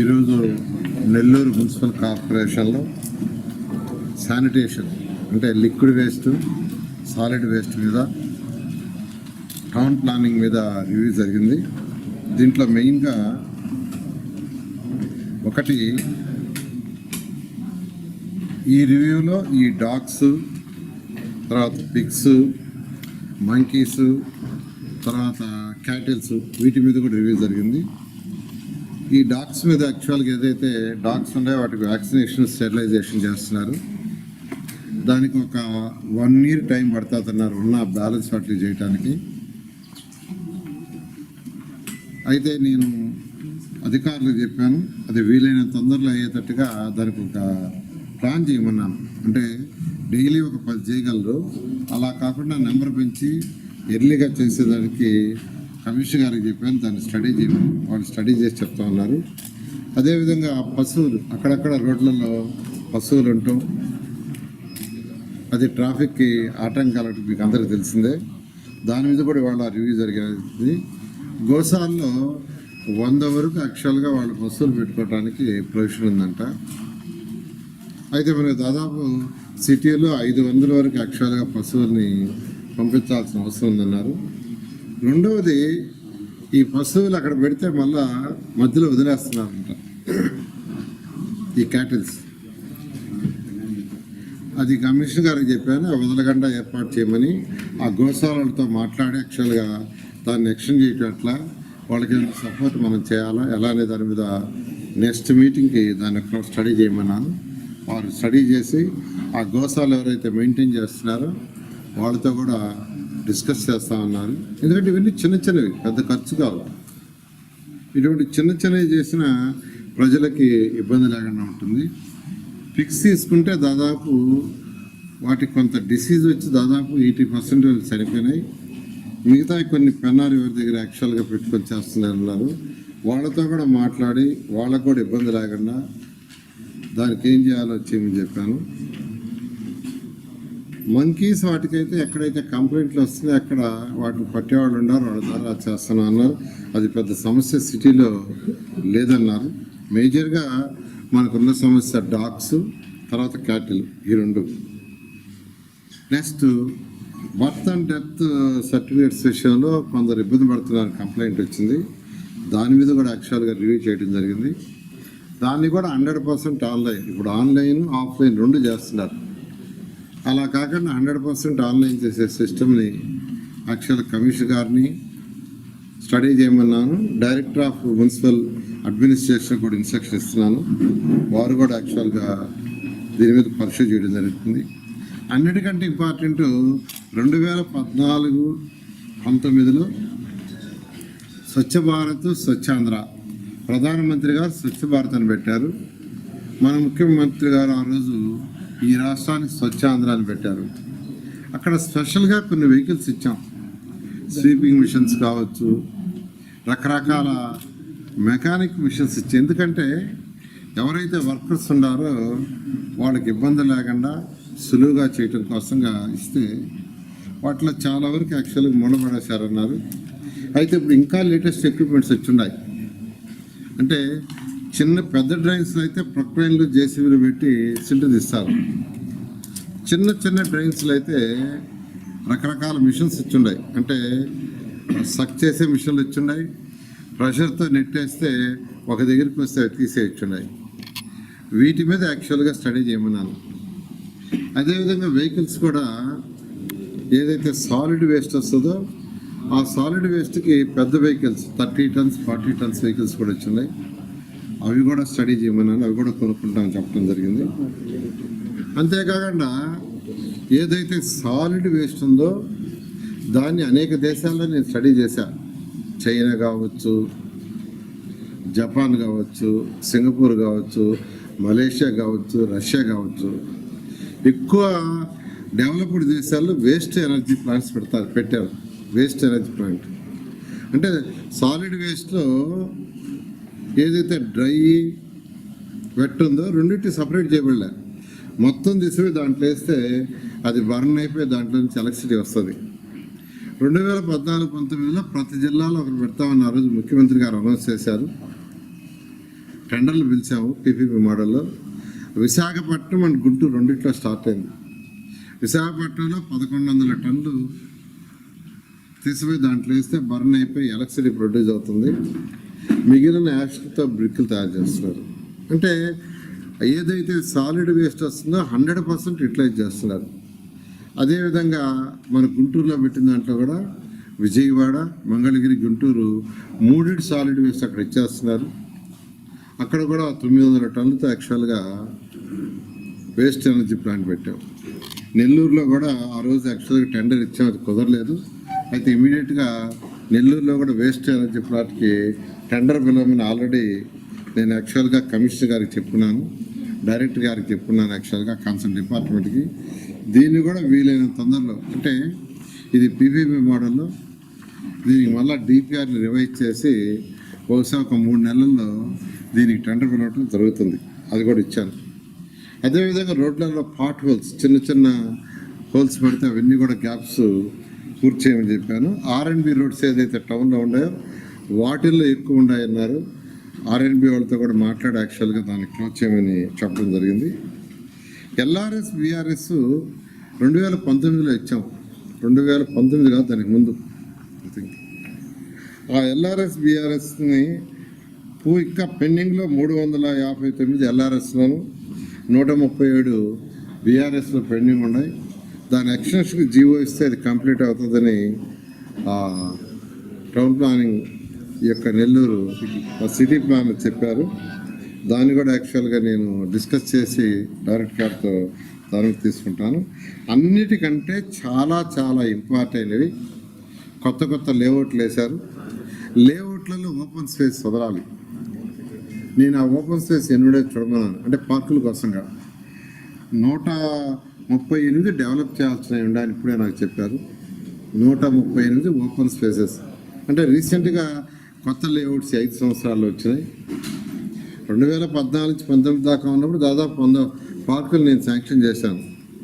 ఈరోజు నెల్లూరు మున్సిపల్ కార్పొరేషన్లో శానిటేషన్ అంటే లిక్విడ్ వేస్ట్ సాలిడ్ వేస్ట్ మీద టౌన్ ప్లానింగ్ మీద రివ్యూ జరిగింది. దీంట్లో మెయిన్గా ఒకటి ఈ రివ్యూలో ఈ డాగ్స్ తర్వాత పిగ్స్ మంకీస్ తర్వాత క్యాటిల్స్ వీటి మీద కూడా రివ్యూ జరిగింది. ఈ డాగ్స్ మీద యాక్చువల్గా ఏదైతే డాగ్స్ ఉన్నాయో వాటికి వ్యాక్సినేషన్ స్టెరిలైజేషన్ చేస్తున్నారు. దానికి ఒక వన్ ఇయర్ టైం పడుతుందన్నారు ఉన్న బ్యాలెన్స్ వాటిని చేయటానికి. అయితే నేను అధికారులకు చెప్పాను అది వీలైన తొందరలో అయ్యేటట్టుగా దానికి ఒక ప్లాన్ చేయమన్నాను. అంటే డైలీ ఒక పది చేయగలరు. అలా కాకుండా నెంబర్ పెంచి ఎర్లీగా చేసేదానికి కమిషన్ గారికి చెప్పాను దాన్ని స్టడీ చేయమని. వాళ్ళు స్టడీ చేసి చెప్తా ఉన్నారు. అదేవిధంగా పశువులు అక్కడక్కడ రోడ్లలో పశువులు ఉంటాం అది ట్రాఫిక్కి ఆటంకాలు మీకు అందరికీ తెలిసిందే. దాని మీద కూడా వాళ్ళ రివ్యూ జరిగేది. గోసాల్లో వంద వరకు యాక్చువల్గా వాళ్ళు పశువులు పెట్టుకోవడానికి ప్రొవిషన్ ఉందంట. అయితే మనకు దాదాపు సిటీలో ఐదు వందల వరకు యాక్చువల్గా పశువుల్ని పంపించాల్సిన అవసరం ఉందన్నారు. రెండవది ఈ పశువులు అక్కడ పెడితే మళ్ళా మధ్యలో వదిలేస్తున్నారంట. ఈ క్యాటిల్స్. అది కమిషనర్ గారికి చెప్పాను వదలకుండా ఏర్పాటు చేయమని ఆ గోశాలతో మాట్లాడి యాక్చువల్గా దాన్ని ఎక్షన్ చేయటట్లా వాళ్ళకి సపోర్ట్ మనం చేయాలా ఎలా అనే దాని మీద నెక్స్ట్ మీటింగ్కి దాన్ని ఒక స్టడీ చేయమన్నాను. వారు స్టడీ చేసి ఆ గోశాలు ఎవరైతే మెయింటైన్ చేస్తున్నారో వాళ్ళతో కూడా డిస్కస్ చేస్తా ఉన్నారు ఎందుకంటే ఇవన్నీ చిన్న చిన్నవి పెద్ద ఖర్చు కావు. ఇటువంటి చిన్న చిన్నవి చేసిన ప్రజలకి ఇబ్బంది లేకుండా ఉంటుంది. ఫిక్స్ తీసుకుంటే దాదాపు వాటికి కొంత డిసీజ్ వచ్చి దాదాపు ఎయిటీ పర్సెంట్ చనిపోయినాయి మిగతా కొన్ని పెన్నారి ఎవరి దగ్గర యాక్చువల్గా పెట్టుకొని చేస్తున్నారు వాళ్ళతో కూడా మాట్లాడి వాళ్ళకు కూడా ఇబ్బంది లేకుండా దానికి ఏం చేయాలో చేయమని చెప్పాను. మంకీస్ వాటికైతే ఎక్కడైతే కంప్లైంట్లు వస్తున్నాయో అక్కడ వాటిని పట్టేవాళ్ళు ఉన్నారు వాళ్ళ ద్వారా చేస్తాను అన్నారు. అది పెద్ద సమస్య సిటీలో లేదన్నారు. మేజర్గా మనకున్న సమస్య డాగ్స్ తర్వాత క్యాటిల్ ఈ రెండు. Next birth and death certificates విషయంలో కొందరు ఇబ్బంది పడుతున్నారు కంప్లైంట్ వచ్చింది. దాని మీద కూడా యాక్చువల్గా రివ్యూ చేయడం జరిగింది. దాన్ని కూడా హండ్రెడ్ పర్సెంట్ ఆన్లైన్ ఇప్పుడు ఆన్లైన్ ఆఫ్లైన్ రెండు చేస్తున్నారు. అలా కాకుండా హండ్రెడ్ పర్సెంట్ ఆన్లైన్ చేసే సిస్టమ్ని యాక్చువల్ కమిషనర్ గారిని స్టడీ చేయమన్నాను. డైరెక్టర్ ఆఫ్ మున్సిపల్ అడ్మినిస్ట్రేషన్ కూడా ఇన్స్ట్రక్షన్ ఇస్తున్నాను. వారు కూడా యాక్చువల్గా దీని మీద పరీక్ష చేయడం జరుగుతుంది. అన్నిటికంటే ఇంపార్టెంట్ రెండు వేల పద్నాలుగు పంతొమ్మిదిలో స్వచ్ఛ భారత్ స్వచ్ఛాంధ్ర ప్రధానమంత్రి గారు స్వచ్ఛ భారత్ అని పెట్టారు. మన ముఖ్యమంత్రి గారు ఆ రోజు ఈ రాష్ట్రానికి స్వచ్ఛాంధ్ర అని పెట్టారు. అక్కడ స్పెషల్గా కొన్ని వెహికల్స్ ఇచ్చాం. స్వీపింగ్ మిషన్స్ కావచ్చు రకరకాల మెకానిక్ మిషన్స్ ఇచ్చాయి ఎందుకంటే ఎవరైతే వర్కర్స్ ఉన్నారో వాళ్ళకి ఇబ్బంది లేకుండా సులువుగా చేయటం కోసంగా ఇస్తే వాటిలో చాలా వరకు యాక్చువల్గా మూలపడేశారన్నారు అయితే ఇప్పుడు ఇంకా లేటెస్ట్ ఎక్విప్మెంట్స్ వచ్చి ఉన్నాయి అంటే చిన్న పెద్ద డ్రైన్స్లో అయితే ప్రొక్లైన్లు జేసీబీలు పెట్టి సిల్ట్ తీస్తారు చిన్న చిన్న డ్రైన్స్లో అయితే రకరకాల మిషన్స్ ఇచ్చుండాయి. అంటే సక్ చేసే మిషన్లు ఇచ్చున్నాయి ప్రెషర్తో నెట్టేస్తే ఒక దగ్గరికి వస్తే అవి తీసేయచ్చున్నాయి వీటి మీద యాక్చువల్గా స్టడీ చేయమన్నాను. అదేవిధంగా వెహికల్స్ కూడా ఏదైతే సాలిడ్ వేస్ట్ వస్తుందో ఆ సాలిడ్ వేస్ట్కి పెద్ద vehicles thirty tons forty tons vehicles కూడా వచ్చినాయి అవి కూడా స్టడీ చేయమన్నాను అవి కూడా కొనుక్కుంటామని చెప్పడం జరిగింది. అంతేకాకుండా ఏదైతే సాలిడ్ వేస్ట్ ఉందో దాన్ని అనేక దేశాల్లో నేను స్టడీ చేశా. చైనా కావచ్చు జపాన్ కావచ్చు సింగపూర్ కావచ్చు మలేషియా కావచ్చు రష్యా కావచ్చు. ఎక్కువ డెవలప్డ్ దేశాల్లో వేస్ట్ ఎనర్జీ ప్లాంట్స్ పెడతారు పెట్టారు. Waste energy plant. అంటే సాలిడ్ వేస్ట్లో ఏదైతే డ్రై వెట్ ఉందో రెండింటి సపరేట్ చేయబడలే. మొత్తం తీసుకుపోయి దాంట్లో వేస్తే అది బర్న్ అయిపోయి దాంట్లో నుంచి ఎలక్ట్రిసిటీ వస్తుంది. రెండు వేల పద్నాలుగు పంతొమ్మిదిలో ప్రతి జిల్లాలో ఒకరు పెడతామని ఆ రోజు ముఖ్యమంత్రి గారు అనౌన్స్ చేశారు. టెండర్లు పిలిచాము పీపీపీ మోడల్లో. విశాఖపట్నం అండ్ గుంటూరు రెండిట్లో స్టార్ట్ అయింది. విశాఖపట్నంలో పదకొండు వందల టన్నులు తీసిపోయి దాంట్లో వేస్తే బర్న్ అయిపోయి ఎలక్ట్రిసిటీ ప్రొడ్యూస్ అవుతుంది. మిగిలిన యాష్తో బ్రిక్లు తయారు చేస్తున్నారు. అంటే ఏదైతే సాలిడ్ వేస్ట్ వస్తుందో హండ్రెడ్ పర్సెంట్ యూటిలైజ్ చేస్తున్నారు. అదేవిధంగా మన గుంటూరులో పెట్టిన దాంట్లో కూడా విజయవాడ మంగళగిరి గుంటూరు మూడిటి సాలిడ్ వేస్ట్ అక్కడ ఇచ్చేస్తున్నారు. అక్కడ కూడా తొమ్మిది వందల టన్నులతో యాక్చువల్గా వేస్ట్ ఎనర్జీ ప్లాంట్ పెట్టాం. నెల్లూరులో కూడా ఆ రోజు యాక్చువల్గా టెండర్ ఇచ్చాం అది కుదరలేదు. అయితే ఇమీడియట్గా నెల్లూరులో కూడా వేస్ట్ ఎనర్జీ ప్లాంట్కి టెండర్ పిలవమని ఆల్రెడీ నేను యాక్చువల్గా కమిషనర్ గారికి చెప్పుకున్నాను డైరెక్టర్ గారికి చెప్పుకున్నాను యాక్చువల్గా కన్సర్న్ డిపార్ట్మెంట్కి. దీన్ని కూడా వీలైన తొందరలో అంటే ఇది పీపీపీ మోడల్లో దీనికి మళ్ళీ డిపిఆర్ని రివైజ్ చేసి బహుశా ఒక మూడు నెలల్లో దీనికి టెండర్ పిలవటం జరుగుతుంది. అది కూడా ఇచ్చాను. అదేవిధంగా రోడ్లలో పాట్ హోల్స్ చిన్న చిన్న హోల్స్ పడితే అవన్నీ కూడా గ్యాప్స్ పూర్తి చేయమని చెప్పాను. ఆర్ అండ్ బి రోడ్స్ ఏదైతే టౌన్లో ఉన్నాయో వాటిల్లో ఎక్కువ ఉన్నాయన్నారు. ఆర్ఎన్బి వాళ్ళతో కూడా మాట్లాడి యాక్చువల్గా దాన్ని క్లోజ్ చేయమని చెప్పడం జరిగింది. ఎల్ఆర్ఎస్ విఆర్ఎస్ రెండు వేల పంతొమ్మిదిలో ఇచ్చాం. రెండు వేల పంతొమ్మిది కాదు దానికి ముందు ఐ థింక్ ఆ ఎల్ఆర్ఎస్ బీఆర్ఎస్ని పూ ఇంకా పెండింగ్లో మూడు వందల యాభై తొమ్మిది ఎల్ఆర్ఎస్లోను నూట ముప్పై ఏడు బీఆర్ఎస్లో పెండింగ్ ఉన్నాయి. దాని ఎక్స్టెన్షన్కి జీవో ఇస్తే అది కంప్లీట్ అవుతుందని టౌన్ ప్లానింగ్ ఈ యొక్క నెల్లూరు ఆ సిటీ ప్లాన్ చెప్పారు. దాన్ని కూడా యాక్చువల్గా నేను డిస్కస్ చేసి డైరెక్ట్ గారితో దానికి తీసుకుంటాను. అన్నిటికంటే చాలా చాలా ఇంపార్టెంట్ అయినవి. కొత్త కొత్త లేఅవుట్లు వేశారు. లేఅవుట్లలో ఓపెన్ స్పేస్ వదలాలి. నేను ఆ ఓపెన్ స్పేస్ ఎన్నుడే చూడమన్నాను అంటే పార్కుల కోసంగా నూట ముప్పై ఎనిమిది డెవలప్ చేయాల్సినవి ఉండాలని ఇప్పుడే నాకు చెప్పారు. నూట ముప్పై ఎనిమిది ఓపెన్ స్పేసెస్ అంటే రీసెంట్గా కొత్త లేఅవుట్స్ ఐదు సంవత్సరాల్లో వచ్చినాయి. రెండు వేల పద్నాలుగు నుంచి పంతొమ్మిది దాకా ఉన్నప్పుడు దాదాపు వంద పార్కులు నేను శాంక్షన్ చేశాను.